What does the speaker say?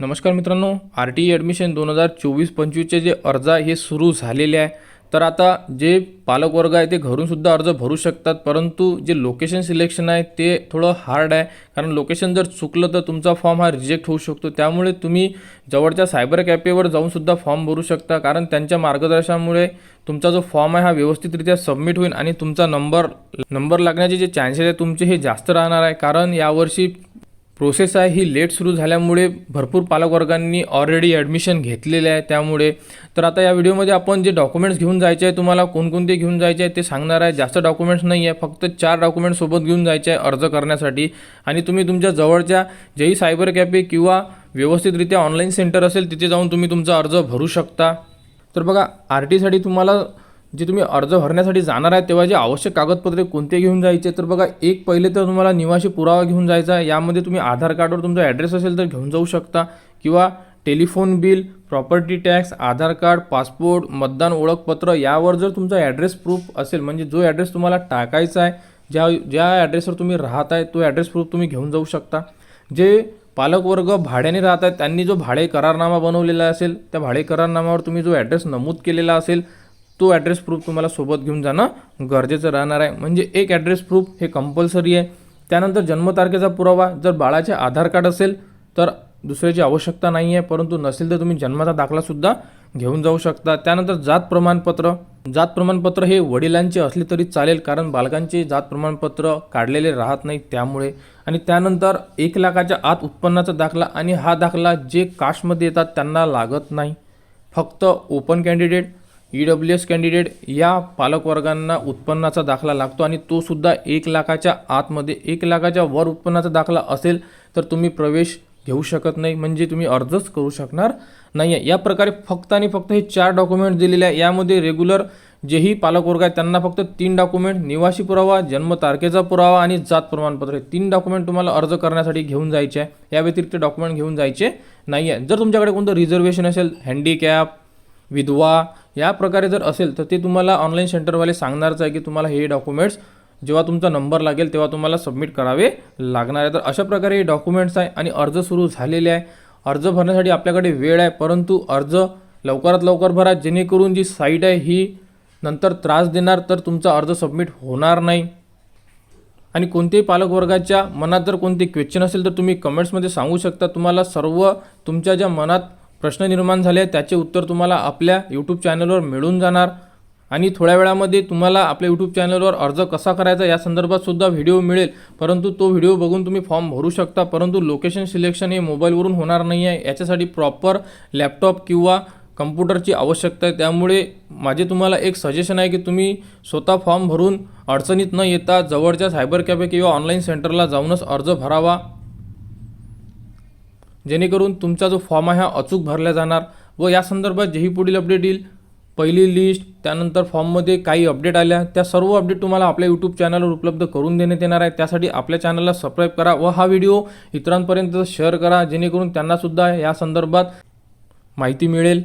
नमस्कार मित्रांनो R T E admission दोन हजार चोवीस पंचवीसचे जे अर्ज आहे हे सुरू झालेले आहे. तर आता जे पालकवर्ग आहे ते घरूनसुद्धा अर्ज भरू शकतात परंतु जे लोकेशन सिलेक्शन आहे ते थोडं हार्ड आहे. कारण लोकेशन जर चुकलं तर तुमचा फॉर्म हा रिजेक्ट होऊ शकतो. त्यामुळे तुम्ही जवळच्या सायबर कॅफेवर जाऊनसुद्धा फॉर्म भरू शकता. कारण त्यांच्या मार्गदर्शनामुळे तुमचा जो फॉर्म आहे हा व्यवस्थितरित्या सबमिट होईल आणि तुमचा नंबर नंबर लागण्याचे जे चान्सेस आहे तुमचे हे जास्त राहणार आहे. कारण यावर्षी प्रोसेस आहे. ही लेट सुरू झाल्यामुळे भरपूर पालकवर्गांनी ऑलरेडी ॲडमिशन घेतलेले आहे. त्यामुळे तर आता या व्हिडिओमध्ये आपण जे डॉक्युमेंट्स घेऊन जायचे आहे तुम्हाला कोणकोणते घेऊन जायचे आहे ते सांगणार आहे. जास्त डॉक्युमेंट्स नाही आहे फक्त चार डॉक्युमेंट्स सोबत घेऊन जायचे आहे अर्ज करण्यासाठी. आणि तुम्ही तुमच्या जवळच्या जेही सायबर कॅफे किंवा व्यवस्थितरित्या ऑनलाईन सेंटर असेल तिथे जाऊन तुम्ही तुमचा अर्ज भरू शकता. तर बघा आर टीसाठी तुम्हाला जे तुम्ही अर्ज भरण्यासाठी जाणार आहे तेव्हा जे आवश्यक कागदपत्रे कोणते घेऊन जायचे तर बघा एक पहिले तर तुम्हाला निवासी पुरावा घेऊन जायचा आहे. यामध्ये तुम्ही आधार कार्डवर तुमचा ॲड्रेस असेल तर घेऊन जाऊ शकता. किंवा telephone bill property tax Aadhaar card passport मतदान ओळखपत्र यावर जर तुमचा ॲड्रेस प्रूफ असेल म्हणजे जो ॲड्रेस तुम्हाला टाकायचा आहे ज्या ज्या ॲड्रेसवर तुम्ही राहत आहे तो ॲड्रेस प्रूफ तुम्ही घेऊन जाऊ शकता. जे पालकवर्ग भाड्याने राहत आहेत त्यांनी जो भाडे करारनामा बनवलेला असेल त्या भाडे करारनामावर तुम्ही जो ॲड्रेस नमूद केलेला असेल तो ॲड्रेस प्रूफ तुम्हाला सोबत घेऊन जाणं गरजेचं राहणार आहे. म्हणजे एक ॲड्रेस प्रूफ हे कंपल्सरी आहे. त्यानंतर जन्मतारखेचा पुरावा जर बाळाचे आधार कार्ड असेल तर दुसऱ्याची आवश्यकता नाही आहे परंतु नसेल तर तुम्ही जन्माचा दाखलासुद्धा घेऊन जाऊ शकता. त्यानंतर जात प्रमाणपत्र. जात प्रमाणपत्र हे वडिलांचे असले तरी चालेल कारण बालकांचे जात प्रमाणपत्र काढलेले राहत नाही त्यामुळे. आणि त्यानंतर एक लाखाच्या आत उत्पन्नाचा दाखला आणि हा दाखला जे कास्टमध्ये येतात त्यांना लागत नाही. फक्त open candidate E W S candidate या पालकवर्गांना उत्पन्नाचा दाखला लागतो आणि तो सुद्धा एक लाखाच्या आतमध्ये एक लाखाच्या वर उत्पन्नाचा दाखला असेल तर तुम्ही प्रवेश घेऊ शकत नाही म्हणजे तुम्ही अर्जच करू शकणार नाही आहे या प्रकारे फक्त आणि फक्त हे चार डॉक्युमेंट दिलेले आहे. यामध्ये रेग्युलर जेही पालकवर्ग आहेत त्यांना फक्त तीन डॉक्युमेंट निवासी पुरावा जन्मतारखेचा पुरावा आणि जात प्रमाणपत्र हे तीन डॉक्युमेंट तुम्हाला अर्ज करण्यासाठी घेऊन जायचे आहे. या व्यतिरिक्त डॉक्युमेंट घेऊन जायचे नाही आहे जर तुमच्याकडे कोणतं रिझर्वेशन असेल हँडिकॅप विधवा या प्रकारे जर असेल तर ते तुम्हाला ऑनलाईन सेंटरवाले सांगणारच आहे की तुम्हाला हे डॉक्युमेंट्स जेव्हा तुमचा नंबर लागेल तेव्हा तुम्हाला सबमिट करावे लागणार आहे. तर अशा प्रकारे हे डॉक्युमेंट्स आहे आणि अर्ज सुरू झालेले आहे. अर्ज भरण्यासाठी आपल्याकडे वेळ आहे परंतु अर्ज लवकरात लवकर भरा. जेणेकरून जी साईट आहे ही नंतर त्रास देणार तर तुमचा अर्ज सबमिट होणार नाही. आणि कोणत्याही पालकवर्गाच्या मनात जर कोणते क्वेश्चन असेल तर तुम्ही कमेंट्समध्ये सांगू शकता. तुम्हाला सर्व तुमच्या ज्या मनात प्रश्न निर्माण झाले त्याचे उत्तर तुम्हाला आपल्या यूट्यूब चॅनलवर मिळून जाणार. आणि थोड्या वेळामध्ये तुम्हाला आपल्या यूट्यूब चॅनलवर अर्ज कसा करायचा या संदर्भात सुद्धा व्हिडिओ मिळेल. परंतु तो व्हिडिओ बघून तुम्ही फॉर्म भरू शकता. परंतु लोकेशन सिलेक्शन हे मोबाईलवरून होणार नाही आहे. याच्यासाठी प्रॉपर लॅपटॉप किंवा कम्प्युटरची आवश्यकता आहे. त्यामुळे माझे तुम्हाला एक सजेशन आहे की तुम्ही स्वतः फॉर्म भरून अडचणीत न येता जवळच्या सायबर कॅफे किंवा ऑनलाईन सेंटरला जाऊनच अर्ज भरावा. जेणेकरून तुमचा जो फॉर्म आहे हा अचूक भरला जाणार व या संदर्भात जेही पुढील अपडेट येईल पहिली लिस्ट त्यानंतर फॉर्ममध्ये काही अपडेट आल्या त्या सर्व अपडेट तुम्हाला आपल्या यूट्यूब चॅनलवर उपलब्ध करून देण्यात येणार आहे. त्यासाठी आपल्या चॅनलला सबस्क्राईब करा व हा व्हिडिओ इतरांपर्यंत शेअर करा जेणेकरून त्यांनासुद्धा या संदर्भात माहिती मिळेल.